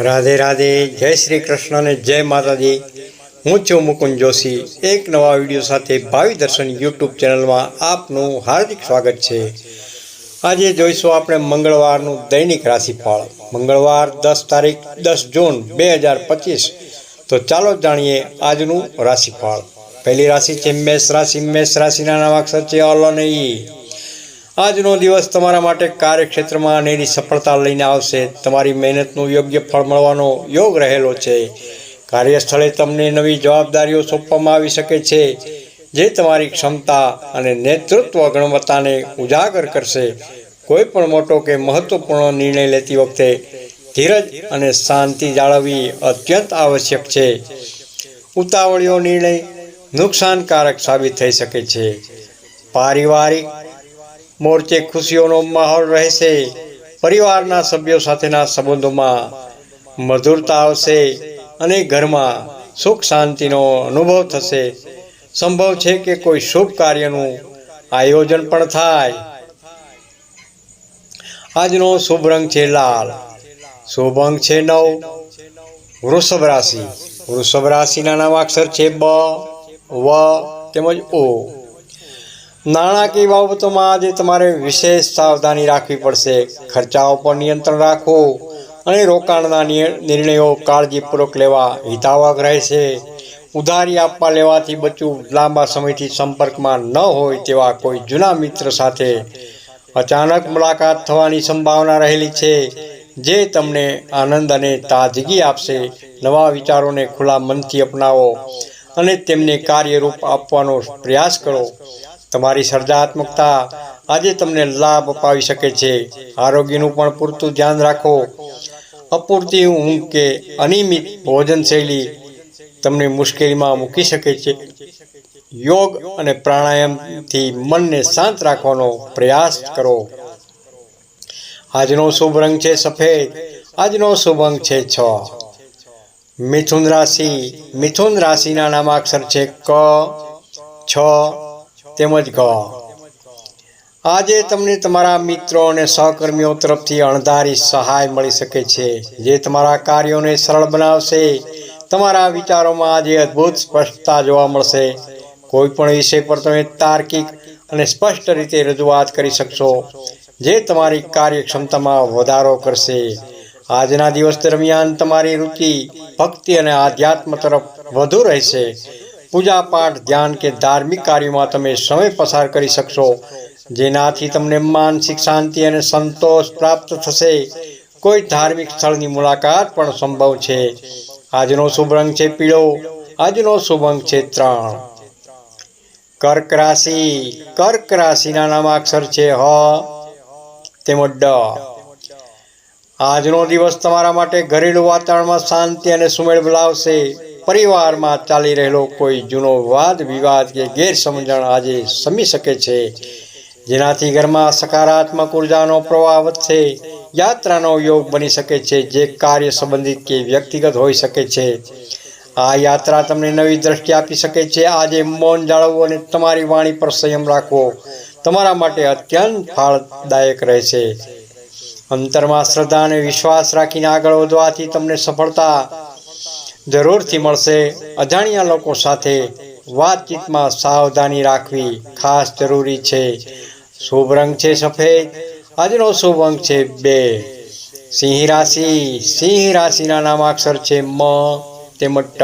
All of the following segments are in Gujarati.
રાધે રાધે, જય શ્રી કૃષ્ણ અને જય માતાજી. હું છું મુકુંદ જોશી. એક નવા વીડિયો સાથે ભાવિ દર્શન યુટ્યુબ ચેનલમાં આપનું હાર્દિક સ્વાગત છે. આજે જોઈશું આપણે મંગળવારનું દૈનિક રાશિફળ. મંગળવાર દસ તારીખ, દસ જૂન બે હજાર પચીસ. તો ચાલો જાણીએ આજનું રાશિફળ. પહેલી રાશિ છે મેષ રાશિ. મેષ રાશિના નામાક્ષર છે અલ અને ઈ. આજનો દિવસ તમારા માટે કાર્યક્ષેત્રમાં અનેરી સફળતા લઈને આવશે. તમારી મહેનતનું યોગ્ય ફળ મળવાનો યોગ રહેલો છે. કાર્યસ્થળે તમને નવી જવાબદારીઓ સોંપવામાં આવી શકે છે, જે તમારી ક્ષમતા અને નેતૃત્વ ગુણવત્તાને ઉજાગર કરશે. કોઈ પણ મોટો કે મહત્વપૂર્ણ નિર્ણય લેતી વખતે ધીરજ અને શાંતિ જાળવવી અત્યંત આવશ્યક છે. ઉતાવળીઓ નિર્ણય નુકસાનકારક સાબિત થઈ શકે છે. પારિવારિક મોરચે ખુશીઓનો માહોલ રહેશે. પરિવારના સભ્યો સાથેના સંબંધોમાં મધુરતા આવશે અને ઘરમાં સુખ શાંતિનો અનુભવ થશે. સંભવ છે કે કોઈ શુભ કાર્યનું આયોજન પણ થાય. આજનો શુભ રંગ છે લાલ. શુભ અંક છે નવ. વૃષભ રાશિ. વૃષભ રાશિના નામાક્ષર છે બ, વ તેમજ ઓ. નાણાકીય બાબતોમાં આજે તમારે વિશેષ સાવધાની રાખવી પડશે. ખર્ચાઓ પર નિયંત્રણ રાખવું અને રોકાણના નિર્ણયો કાળજીપૂર્વક લેવા હિતાવક રહેશે. ઉધારી આપવા લેવાથી બચવું લાંબા સમયથી સંપર્કમાં ન હોય તેવા કોઈ જૂના મિત્ર સાથે અચાનક મુલાકાત થવાની સંભાવના રહેલી છે, જે તમને આનંદ અને તાજગી આપશે. નવા વિચારોને ખુલ્લા મનથી અપનાવો અને તેમને કાર્યરૂપ આપવાનો પ્રયાસ કરો. તમારી સર્જનાત્મકતા આજે તમને લાભ અપાવી શકે છે. આરોગ્યનું પણ પૂરતું ધ્યાન રાખો. અપૂરતી ઊંઘ કે અનિયમિત ભોજન શૈલી તમને મુશ્કેલીમાં મૂકી શકે છે. યોગ અને પ્રાણાયામથી મનને શાંત રાખવાનો પ્રયાસ કરો. આજનો શુભ રંગ છે સફેદ. આજનો શુભ અંક છે છ. મિથુન રાશિ. મિથુન રાશિના નામાક્ષર છે ક, છ તેમજ ગ આજે તમને તમારા મિત્રો અને સહકર્મીઓ તરફથી અણધારી સહાય મળી શકે છે, જે તમારા કાર્યોને સરળ બનાવશે. તમારા વિચારોમાં આજે અદ્ભુત સ્પષ્ટતા જોવા મળશે. કોઈ પણ વિષય પર તમે તાર્કિક અને સ્પષ્ટ રીતે રજૂઆત કરી શકશો, જે તમારી કાર્યક્ષમતામાં વધારો કરશે. આજના દિવસ દરમિયાન તમારી રુચિ, ભક્તિ અને આધ્યાત્મ તરફ વધુ રહેશે. પૂજા પાઠ ધ્યાન કે ધાર્મિક કાર્યોમાં તમે સમય પસાર કરી શકશો. જેનાથી તમને માનસિક શાંતિ અને સંતોષ પ્રાપ્ત થશે. કોઈ ધાર્મિક સ્થળની મુલાકાત પણ સંભવ છે. આજનો શુભ રંગ છે પીળો. આજનો શુભ અંક છે ત્રણ. કર્ક રાશિ. કર્ક રાશિના નામાક્ષર છે હ, તેમજ ડ. આજનો દિવસ તમારા માટે ઘરેલું વાતાવરણમાં શાંતિ અને સુમેળ લાવશે. પરિવારમાં ચાલી રહેલો કોઈ જૂનો વાદ, વિવાદ કે ગેરસમજણ આજે સમી શકે છે. જેનાથી ઘરમાં સકારાત્મક ઉર્જાનો પ્રવાહ વધશે, યાત્રાનો યોગ બની શકે છે, જે કાર્ય સંબંધિત કે વ્યક્તિગત હોઈ શકે છે. આ યાત્રા તમને નવી દ્રષ્ટિ આપી શકે છે. આજે મૌન જાળવવું અને તમારી વાણી પર સંયમ રાખવો તમારા માટે અત્યંત ફાળદાયક રહેશે. અંતરમાં શ્રદ્ધા અને વિશ્વાસ રાખીને આગળ વધવાથી તમને સફળતા જરૂરથી મળશે. અજાણ્યા લોકો સાથે વાતચીતમાં સાવધાની રાખવી ખાસ જરૂરી છે. શુભ રંગ છે સફેદ. આજનો શુભ અંક છે બે. સિંહ રાશિ. સિંહ રાશિના નામાક્ષર છે મ તેમજ ટ.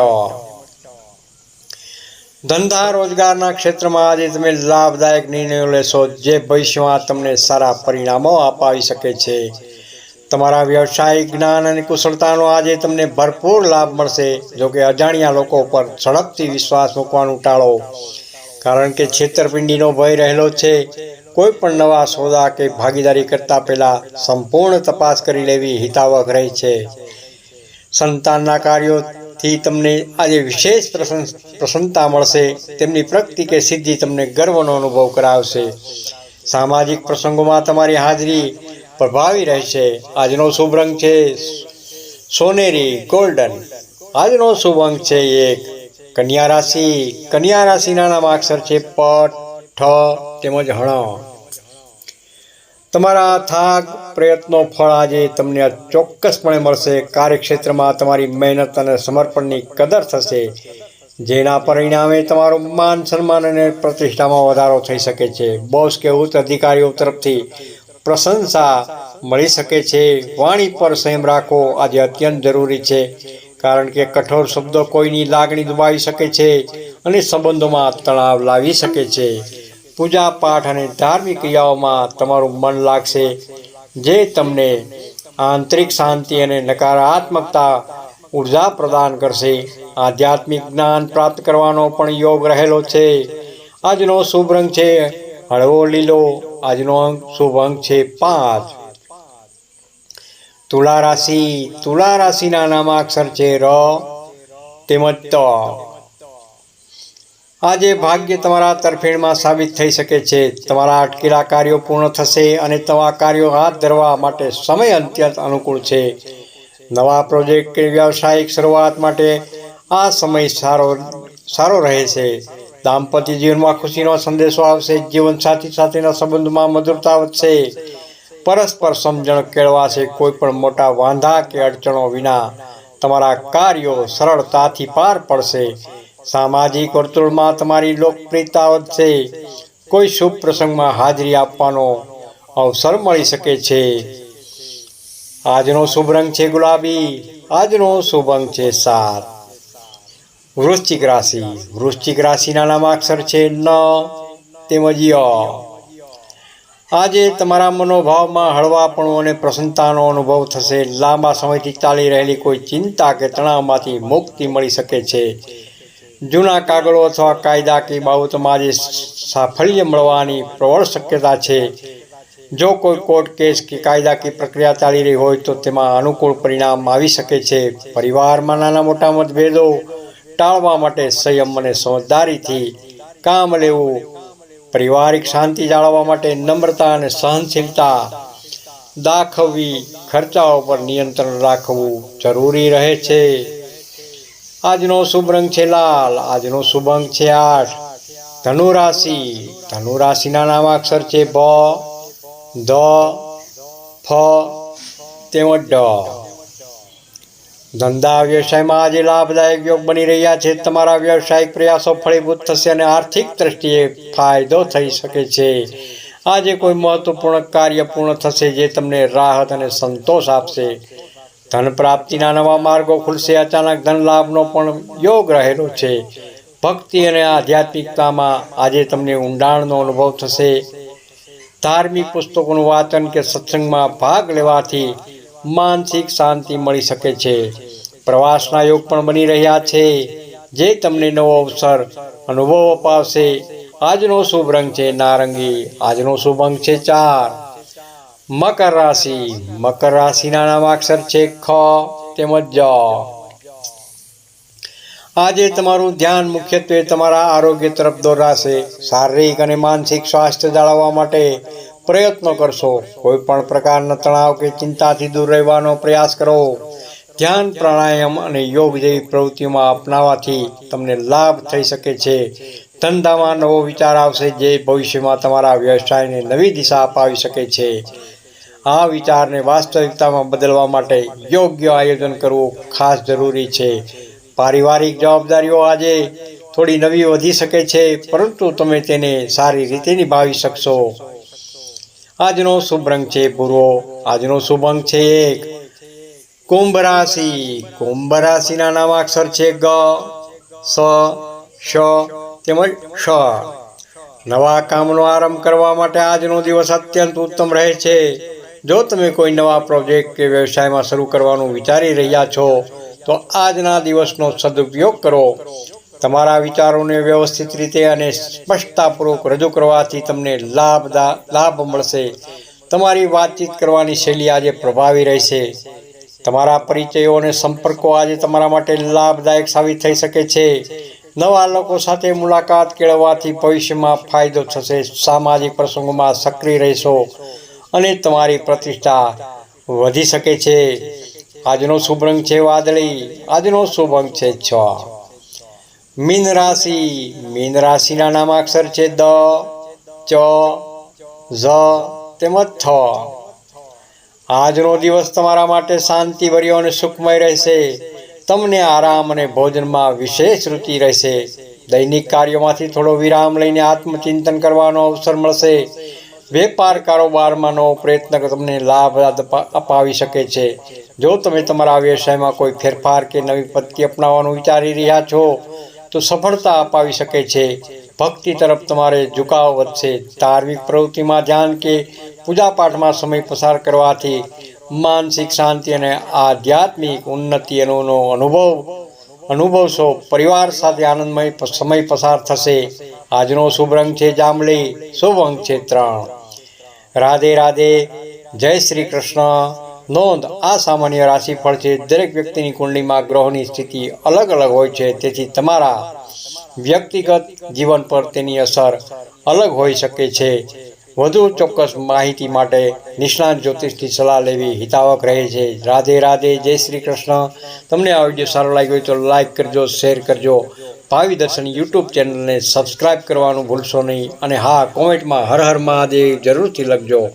ધંધા રોજગારના ક્ષેત્રમાં આજે તમે લાભદાયક નિર્ણયો લેશો. જે ભવિષ્યમાં તમને સારા પરિણામો અપાવી શકે છે. તમારા વ્યવસાયિક જ્ઞાન અને કુશળતાનો આજે તમને ભરપૂર લાભ મળશે. જો કે અજાણ્યા લોકો પર ઝડપથી વિશ્વાસ મૂકવાનું ટાળો. કારણ કે છેતરપિંડીનો ભય રહેલો છે. કોઈ પણ નવા સોદા કે ભાગીદારી કરતા પહેલા સંપૂર્ણ તપાસ કરી લેવી હિતાવક રહે છે. સંતાનના કાર્યોથી તમને આજે વિશેષ પ્રસન્ન- પ્રસન્નતા મળશે. તેમની પ્રગતિ કે સિદ્ધિ તમને ગર્વનો અનુભવ કરાવશે. સામાજિક પ્રસંગોમાં તમારી હાજરી પ્રભાવી રહેશે આજનો શુભ રંગ છે સોનેરી, ગોલ્ડન. આજનો શુભ અંક છે એક, કન્યા રાશિ. કન્યા રાશિના નામ અક્ષર છે પટ ઠ તેમજ હણ. તમારા થાક, પ્રયત્નો, ફળ આજે તમને ચોક્કસપણે મળશે. કાર્યક્ષેત્રમાં તમારી મહેનત અને સમર્પણની કદર થશે. જેના પરિણામે તમારું માન સન્માન અને પ્રતિષ્ઠામાં વધારો થઈ શકે છે. બોસ કે ઉચ્ચ અધિકારીઓ તરફથી પ્રશંસા મળી શકે છે. વાણી પર સંયમ રાખવો આજે અત્યંત જરૂરી છે. કારણ કે કઠોર શબ્દો કોઈની લાગણી દુબાવી શકે છે અને સંબંધોમાં તણાવ લાવી શકે છે. પૂજા પાઠ અને ધાર્મિક ક્રિયાઓમાં તમારું મન લાગશે. જે તમને આંતરિક શાંતિ અને નકારાત્મકતા ઊર્જા પ્રદાન કરશે. આધ્યાત્મિક જ્ઞાન પ્રાપ્ત કરવાનો પણ યોગ રહેલો છે. આજનો શુભ રંગ છે હળવો લીલો આજનો અંક શુભ અંક છે પાંચ. તુલા રાશિ, તુલા રાશિના નામાક્ષર છે ર, તેમજ ત. આજે ભાગ્ય તમારા તરફેણમાં સાબિત થઈ શકે છે. તમારા અટકેલા કાર્યો પૂર્ણ થશે અને તમારા કાર્યો હાથ ધરવા માટે સમય અત્યંત અનુકૂળ છે. નવા પ્રોજેક્ટ કે વ્યવસાયિક શરૂઆત માટે આ સમય સારો સારો રહે છે. દાંપત્ય જીવનમાં ખુશીનો સંદેશો આવશે જીવનસાથી સાથેના સંબંધમાં મધુરતા વધશે. પરસ્પર સમજણ કેળવાશે, કોઈ પણ મોટા વાંધા કે અડચણો વિના તમારા કાર્યો સરળતાથી પાર પડશે. સામાજિક વર્તુળમાં તમારી લોકપ્રિયતા વધશે. કોઈ શુભ પ્રસંગમાં હાજરી આપવાનો અવસર મળી શકે છે. આજનો શુભ રંગ છે ગુલાબી, આજનો શુભ અંગ છે સાત. વૃશ્ચિક રાશિ. વૃશ્ચિક રાશિના નામાક્ષર છે ન, તેમજ ય. આજે તમારા મનોભાવમાં હળવાપણું અને પ્રસન્નતાનો અનુભવ થશે. લાંબા સમયથી ચાલી રહેલી કોઈ ચિંતા કે તણાવમાંથી મુક્તિ મળી શકે છે. જૂના કાગળો અથવા કાયદાકીય બાબતોમાં આજે સાફલ્ય મળવાની પ્રબળ શક્યતા છે. જો કોઈ કોર્ટ કેસ કે કાયદાકીય પ્રક્રિયા ચાલી રહી હોય તો તેમાં અનુકૂળ પરિણામ આવી શકે છે. પરિવારમાં નાના મોટા મતભેદો ટાળવા માટે સંયમ અને સમજદારીથી કામ લેવું, પારિવારિક શાંતિ જાળવવા માટે નમ્રતા અને સહનશીલતા દાખવવી ખર્ચાઓ પર નિયંત્રણ રાખવું જરૂરી રહે છે. આજનો શુભ રંગ છે લાલ, આજનો શુભ અંક છે આઠ. ધનુ રાશિ ધનુ રાશિના નામાક્ષર છે ભ ધ, ફ, તેમજ ડ. ધંધા વ્યવસાયમાં આજે લાભદાયક યોગ બની રહ્યા છે. તમારા વ્યવસાયિક પ્રયાસો ફળીભૂત થશે અને આર્થિક દ્રષ્ટિએ ફાયદો થઈ શકે છે. આજે કોઈ મહત્વપૂર્ણ કાર્ય પૂર્ણ થશે જે તમને રાહત અને સંતોષ આપશે. ધન પ્રાપ્તિના નવા માર્ગો ખુલશે. અચાનક ધન લાભનો પણ યોગ રહેલો છે. ભક્તિ અને આધ્યાત્મિકતામાં આજે તમને ઊંડાણનો અનુભવ થશે. ધાર્મિક પુસ્તકોનું વાંચન કે સત્સંગમાં ભાગ લેવાથી માનસિક શાંતિ મળી શકે છે. પ્રવાસના યોગ પણ બની રહ્યા છે. જે તમને નવો અવસર, અનુભવ અપાવશે. આજનો શુભ રંગ છે નારંગી, આજનો શુભ અંક છે ચાર. મકર રાશિ, મકર રાશિના નામાક્ષર છે ખ તેમજ જ આજે તમારું ધ્યાન મુખ્યત્વે તમારા આરોગ્ય તરફ દોરાશે. શારીરિક અને માનસિક સ્વાસ્થ્ય જાળવવા માટે પ્રયત્નો કરશો. કોઈ પણ પ્રકારના તણાવ કે ચિંતાથી દૂર રહેવાનો પ્રયાસ કરો. ધ્યાન, પ્રાણાયામ અને યોગ જેવી પ્રવૃત્તિઓમાં અપનાવવાથી તમને લાભ થઈ શકે છે. ધંધામાં નવો વિચાર આવશે જે ભવિષ્યમાં તમારા વ્યવસાયને નવી દિશા અપાવી શકે છે. આ વિચારને વાસ્તવિકતામાં બદલવા માટે યોગ્ય આયોજન કરવું ખાસ જરૂરી છે. પારિવારિક જવાબદારીઓ આજે થોડી નવી વધી શકે છે, પરંતુ તમે તેને સારી રીતે નિભાવી શકશો. આજનો શુભ રંગ છે પૂર્વો, આજનો શુભ અંક છે એક. કુંભ રાશિ, કુંભ રાશિના નામાક્ષર છે ગ, સ શ તેમજ શ નવા કામનો આરંભ કરવા માટે આજનો દિવસ અત્યંત ઉત્તમ રહે છે. જો તમે કોઈ નવા પ્રોજેક્ટ કે વ્યવસાયમાં શરૂ કરવાનું વિચારી રહ્યા છો, તો આજના દિવસનો સદુપયોગ કરો. તમારા વિચારોને વ્યવસ્થિત રીતે અને સ્પષ્ટતાપૂર્વક રજૂ કરવાથી તમને લાભ લાભ મળશે. તમારી વાતચીત કરવાની શૈલી આજે પ્રભાવી રહેશે. તમારા પરિચયો અને સંપર્કો આજે તમારા માટે લાભદાયક સાબિત થઈ શકે છે. નવા લોકો સાથે મુલાકાત કેળવવાથી ભવિષ્યમાં ફાયદો થશે. સામાજિક પ્રસંગોમાં સક્રિય રહેશો અને તમારી પ્રતિષ્ઠા વધી શકે છે. આજનો શુભ રંગ છે વાદળી. આજનો શુભ અંક છે છ. મીન રાશિ. મીન રાશિના નામાક્ષર છે દ, ચ, ઝ, તેમજ થ. આજનો દિવસ તમારા માટે શાંતિભર્યો અને સુખમય રહેશે. તમને આરામ અને ભોજનમાં વિશેષ રુચિ રહેશે. દૈનિક કાર્યોમાંથી થોડો વિરામ લઈને આત્મચિંતન કરવાનો અવસર મળશે. વેપાર કારોબારમાં નવો પ્રયત્ન તમને લાભ અપાવી શકે છે. જો તમે તમારા વ્યવસાયમાં કોઈ ફેરફાર કે નવી પદ્ધતિ અપનાવવાનું વિચારી રહ્યા છો તો સફળતા અપાવી શકે છે. ભક્તિ તરફ તમારે ઝુકાવ વધશે. ધાર્મિક પ્રવૃત્તિમાં ધ્યાન કે પૂજાપાઠમાં સમય પસાર કરવાથી માનસિક શાંતિ અને આધ્યાત્મિક ઉન્નતિનો અનુભવ અનુભવશો. પરિવાર સાથે આનંદમય સમય પસાર થશે. આજનો શુભ રંગ છે જાંબલી. શુભ અંક છે ત્રણ. રાધે રાધે. જય શ્રી કૃષ્ણ. નોંધ, આ સામાન્ય રાશિફળ છે. દરેક વ્યક્તિની કુંડલીમાં ગ્રહોની સ્થિતિ અલગ અલગ હોય છે. તેથી તમારા વ્યક્તિગત જીવન પર તેની અસર અલગ હોઈ શકે છે. વધુ ચોક્કસ માહિતી માટે નિષ્ણાત જ્યોતિષની સલાહ લેવી હિતાવક રહે છે. રાધે રાધે, જય શ્રી કૃષ્ણ. તમને આ વીડિયો સારો લાગ્યો હોય તો લાઈક કરજો, શેર કરજો. ભાવિ દર્શન યુટ્યુબ ચેનલને સબસ્ક્રાઈબ કરવાનું ભૂલશો નહીં. અને હા, કોમેન્ટમાં હર હર મહાદેવ જરૂરથી લખજો.